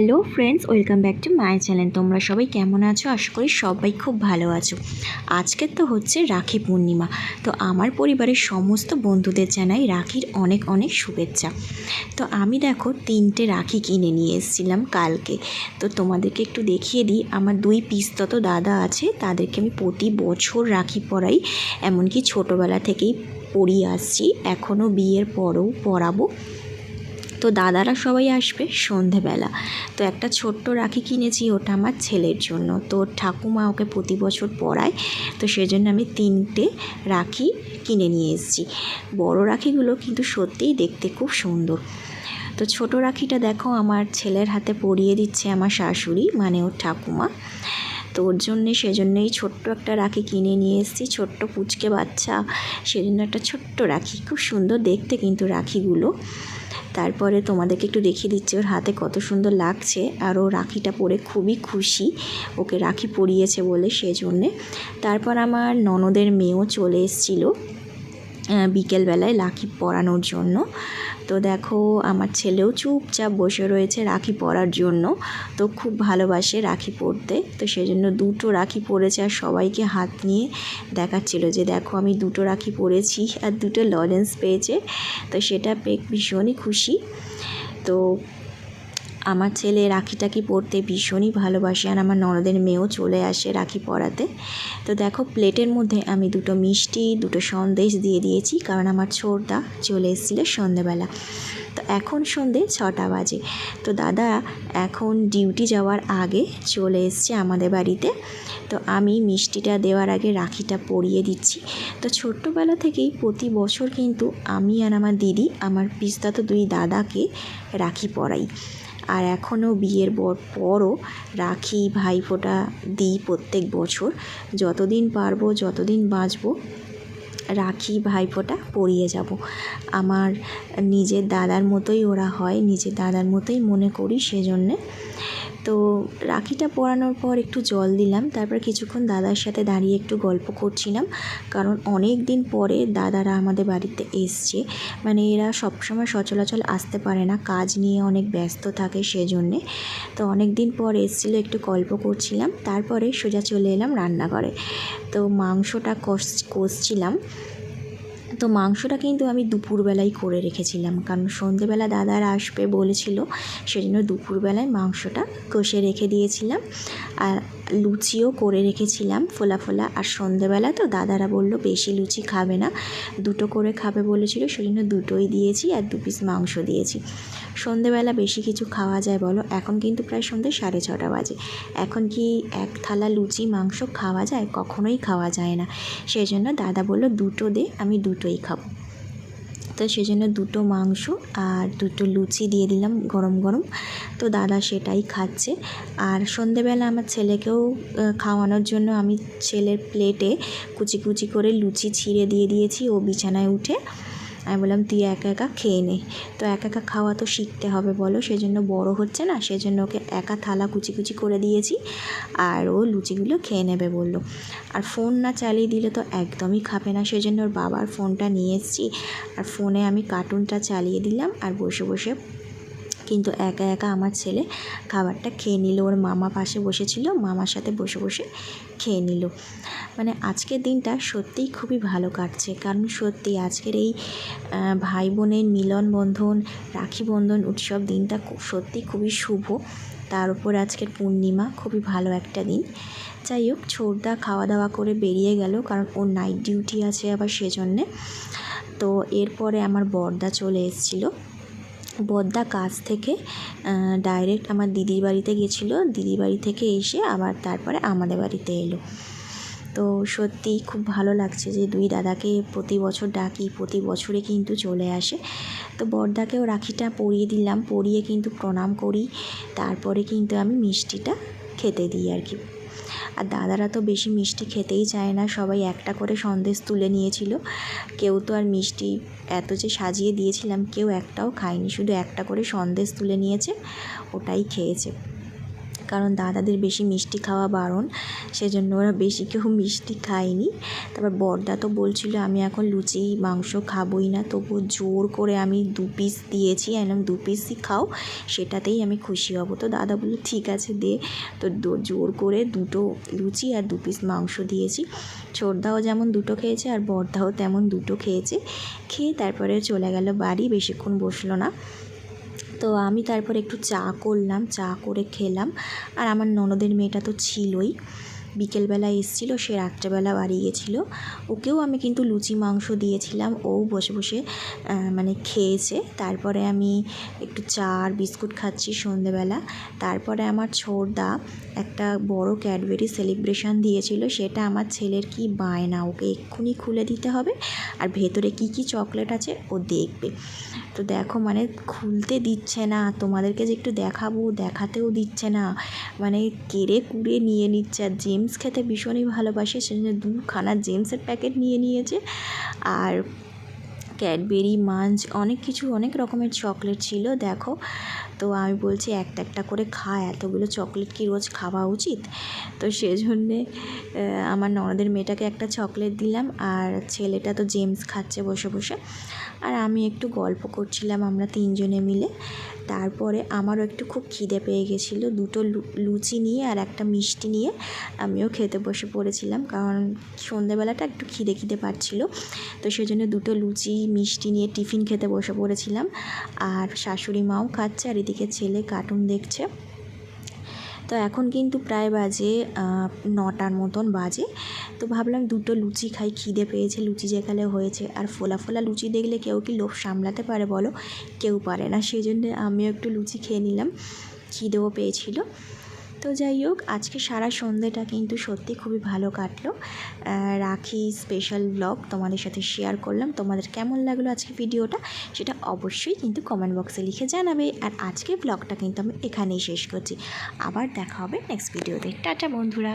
Hello friends, welcome back to my channel. তোমরা সবাই কেমন আছো? আশা করি সবাই খুব ভালো আছো। আজকে তো হচ্ছে রাখি পূর্ণিমা। তো আমার পরিবারের সমস্ত বন্ধুদের জানাই রাখির অনেক অনেক শুভেচ্ছা। তো আমি দেখো তিনটে রাখি কিনে নিয়ে এসেছিলাম কালকে। তো তোমাদেরকে একটু দেখিয়ে দিই। আমার দুই পিস্তত দাদা আছে, তাদেরকে আমি প্রতি বছর রাখি পরাই। এমনকি ছোটোবেলা থেকেই পরিয়ে আসছি। এখনও বিয়ের পরেও পরাবো। তো দাদারা সবাই আসবে সন্ধেবেলা। তো একটা ছোট্ট রাখি কিনেছি, ওটা আমার ছেলের জন্য। তো ঠাকুমা ওকে প্রতি বছর পরায়, তো সেজন্য আমি তিনটে রাখি কিনে নিয়ে এসেছি। বড় রাখিগুলো কিন্তু সত্যিই দেখতে খুব সুন্দর। তো ছোট রাখিটা দেখো, আমার ছেলের হাতে পরিয়ে দিচ্ছে আমার শাশুড়ি মানে ওর ঠাকুমা। তো ওর জন্যে, সেজন্যই ছোট্ট একটা রাখি কিনে নিয়ে এসেছি, ছোট্ট পুচকে বাচ্চা, সেজন্য একটা ছোট্ট রাখি। খুব সুন্দর দেখতে কিন্তু রাখিগুলো। তারপরে তোমাদেরকে একটু দেখিয়ে দিচ্ছি, ওর হাতে কত সুন্দর লাগছে আর ও রাখিটা পরে খুবই খুশি। ওকে রাখি পরিয়েছে বলে সেজন্যে। তারপর আমার ননদের মেয়েও চলে এসেছিল। বিকেলবেলায় রাখি পরানোর জন্য। তো দেখো, আমার ছেলেও চুপচাপ বসে রয়েছে রাখি পরার জন্য। তো খুব ভালোবাসে রাখি পরতে। তো সেই জন্য দুটো রাখি পরেছে আর সবাইকে হাত নিয়ে দেখাচ্ছিল যে দেখো, আমি দুটো রাখি পরেছি আর দুটো লরেন্স পেয়েছে। তো সেটা পেয়ে ভীষণই খুশি। তো আমার ছেলে রাখি টাকি পরতে ভীষণই ভালোবাসে আর আমার ননদের মেয়েও চলে আসে রাখি পরাতে তো দেখো, প্লেটের মধ্যে আমি দুটো মিষ্টি, দুটো সন্দেশ দিয়ে দিয়েছি কারণ আমার ছোটদা চলে এসেছিল সন্ধেবেলা তো এখন সন্ধে ছটা বাজে। তো দাদা, এখন ডিউটি যাওয়ার আগে চলে এসছে আমাদের বাড়িতে। তো আমি মিষ্টিটা দেওয়ার আগে রাখিটা পরিয়ে দিচ্ছি। তো ছোট্টবেলা থেকেই প্রতি বছর কিন্তু আমি আর আমার দিদি, আমার পিস্তাতো দুই দাদাকে রাখি পরাই। আর এখনও বিয়ের পর পরও রাখি ভাইফোঁটা দিই প্রত্যেক বছর। যতদিন পারব, যতদিন বাঁচবো, রাখি ভাইফোঁটা পরিয়ে যাব। আমার নিজের দাদার মতোই ওরা হয়, নিজের দাদার মতোই মনে করি সেজন্যে। তো রাখিটা পরানোর পর একটু জল দিলাম। তারপর কিছুক্ষণ দাদার সাথে দাঁড়িয়ে একটু গল্প করছিলাম। কারণ অনেক দিন পরে দাদারা আমাদের বাড়িতে এসছে। মানে এরা সবসময় সচলাচল আসতে পারে না, কাজ নিয়ে অনেক ব্যস্ত থাকে সেজন্যে। তো অনেক দিন পর এসেছিল, একটু গল্প করছিলাম। তারপরে সোজা চলে এলাম রান্নাঘরে। তো মাংসটা কষ, কষছিলাম। তো মাংসটা কিন্তু আমি দুপুরবেলায় করে রেখেছিলাম। কারণ সন্ধেবেলা দাদার আসবে বলেছিল, সেজন্য দুপুরবেলায় মাংসটা কষে রেখে দিয়েছিলাম। আর লুচিও করে রেখেছিলাম ফোলা ফোলা। আর সন্ধেবেলা তো দাদারা বলল, বেশি লুচি খাবে না। দুটো করে খাবে বলেছিল সেই জন্য দুটোই দিয়েছি আর দু পিস মাংস দিয়েছি। সন্ধেবেলা বেশি কিছু খাওয়া যায় বলো? এখন কিন্তু প্রায় সন্ধে সাড়ে ছটা বাজে। এখন কি এক থালা লুচি মাংস খাওয়া যায়? কখনোই খাওয়া যায় না। সেই জন্য দাদা বলল, দুটো দে, আমি দুটোই খাব। তো সেজন্য দুটো মাংস আর দুটো লুচি দিয়ে দিলাম গরম গরম। তো দাদা সেটাই খাচ্ছে। আর সন্ধেবেলা আমার ছেলেকেও খাওয়ানোর জন্য আমি ছেলের প্লেটে কুচি কুচি করে লুচি ছিঁড়ে দিয়ে দিয়েছি। ও বিছানায় উঠে আমি বললাম, তুই একা একা খেয়ে নে। তো একা একা খাওয়া তো শিখতে হবে, বলো। সেজন্য বড় হচ্ছে না, সেজন্য ওকে একা থালা কুচি কুচি করে দিয়েছি আর ও লুচিগুলো খেয়ে নেবে বলল। আর ফোন না চালিয়ে দিলে তো একদমই খাবে না, সেজন্য ওর বাবার ফোনটা নিয়ে এসেছি। আর ফোনে আমি কার্টুনটা চালিয়ে দিলাম আর বসে বসে কিন্তু একা একা আমার ছেলে খাবারটা খেয়ে নিল। ওর মামা পাশে বসেছিল, মামার সাথে বসে বসে খেয়ে নিল। মানে আজকের দিনটা সত্যিই খুবই ভালো কাটছে। কারণ সত্যি আজকের এই ভাই বোনের মিলন বন্ধন, রাখি বন্ধন উৎসব দিনটা সত্যি খুবই শুভ। তার উপর আজকের পূর্ণিমা খুবই ভালো একটা দিন। যাই হোক, ছোটদা খাওয়া দাওয়া করে বেরিয়ে গেল কারণ ওর নাইট ডিউটি আছে আবার সেজন্যে। তো এরপরে আমার বর্দা চলে এসেছিল। বদ্দা কাজ থেকে ডাইরেক্ট আমার দিদির বাড়িতে গেছিল। দিদির বাড়ি থেকে এসে আবার তারপরে আমাদের বাড়িতে এলো। তো সত্যি খুব ভালো লাগছে যে দুই দাদাকে প্রতি বছর ডাকি, প্রতি বছরে কিন্তু চলে আসে। তো বর্দাকেও রাখিটা পরিয়ে দিলাম, পরিয়ে কিন্তু প্রণাম করি। তারপরে কিন্তু আমি মিষ্টিটা খেতে দিই আর কি। আর দাদারা তো বেশি মিষ্টি খেতেই চায় না, সবাই একটা করে সন্দেশ তুলে নিয়েছিল। কেউ তো আর মিষ্টি এত যে সাজিয়ে দিয়েছিলাম, কেউ একটাও খায়নি, শুধু একটা করে সন্দেশ তুলে নিয়েছে, ওটাই খেয়েছে। কারণ দাদাদের বেশি মিষ্টি খাওয়া বারণ, সেজন্য ওরা বেশি কেউ মিষ্টি খায়নি। তারপর বড়দা তো বলছিল, আমি এখন লুচি, মাংস খাবোই না, তবু জোর করে আমি দু পিস দিয়েছি, একদম দু পিসই খাও, সেটাতেই আমি খুশি হব। তো দাদা বলল, ঠিক আছে, দে। তো জোর করে দুটো লুচি আর দু পিস মাংস দিয়েছি। ছোটদাও যেমন দুটো খেয়েছে আর বড়দাও তেমন দুটো খেয়েছে। খেয়ে তারপরে চলে গেল বাড়ি, বেশিক্ষণ বসল না। তো আমি তারপর একটু চা করলাম, চা করে খেলাম। আর আমার ননদের মেয়েটা তো ছিলই। বিকেলবেলা এসেছিল, সে রাত্রেবেলা বাড়ি গেছিল ওকেও আমি কিন্তু লুচি, মাংস দিয়েছিলাম। ও বসে বসে মানে খেয়েছে। তারপরে আমি একটু চা আর বিস্কুট খাচ্ছি সন্ধেবেলা। তারপরে আমার ছোটদা একটা বড় ক্যাডবেরি সেলিব্রেশন দিয়েছিল। সেটা আমার ছেলের কি বায়না, ওকে এক্ষুনি খুলে দিতে হবে। আর ভেতরে কি কি চকলেট আছে, ও দেখবে। তো দেখো মানে খুলতে দিচ্ছে না। তোমাদেরকে যে একটু দেখাবো, দেখাতেও দিচ্ছে না। মানে কেড়ে কুড়ে নিয়ে নিচ্ছে। আর জেমস খেতে ভীষণই ভালোবাসে সেজন্য দুখানা জেমসের প্যাকেট নিয়ে নিয়েছে। আর ক্যাডবেরি, মাঞ্চ, অনেক কিছু, অনেক রকমের চকলেট ছিল, দেখো। তো আমি বলছি, একটা একটা করে খা, এতগুলো চকলেট কি রোজ খাওয়া উচিত? তো সেজন্যে আমার ননদের মেয়েটাকে একটা চকলেট দিলাম, আর ছেলেটা তো জেমস খাচ্ছে বসে বসে। আর আমি একটু গল্প করছিলাম আমরা তিনজনে মিলে। তারপরে আমারও একটু খুব খিদে পেয়ে গেছিল। দুটো লুচি নিয়ে আর একটা মিষ্টি নিয়ে আমিও খেতে বসে পড়েছিলাম কারণ সন্ধেবেলাটা একটু খিদে খিদে পাচ্ছিলো। তো সেই জন্য দুটো লুচি, মিষ্টি নিয়ে টিফিন খেতে বসে পড়েছিলাম। আর শাশুড়ি মাও খাচ্ছে আর এদিকে ছেলে কার্টুন দেখছে। তো এখন কিন্তু প্রায় বাজে নটার মতন বাজে। তো ভাবলাম দুটো লুচি খাই, খিদে পেয়েছে, লুচি যেখানে হয়েছে। আর ফোলা ফোলা লুচি দেখলে কেউ কি লোভ সামলাতে পারে বলো? কেউ পারে না, সেই জন্য আমিও একটু লুচি খেয়ে নিলাম। খিদেও পেয়েছিল। তো যাই হোক, আজকে সারা সন্ধেটা কিন্তু সত্যি খুবই ভালো কাটলো। রাখি স্পেশাল ব্লগ তোমাদের সাথে শেয়ার করলাম। তোমাদের কেমন লাগল আজকে ভিডিওটা সেটা অবশ্যই কিন্তু কমেন্ট বক্সে লিখে জানাবে। আর আজকে ব্লগটা কিন্তু আমি এখানেই শেষ করছি। আবার দেখা হবে নেক্সট ভিডিওতে টাটা বন্ধুরা।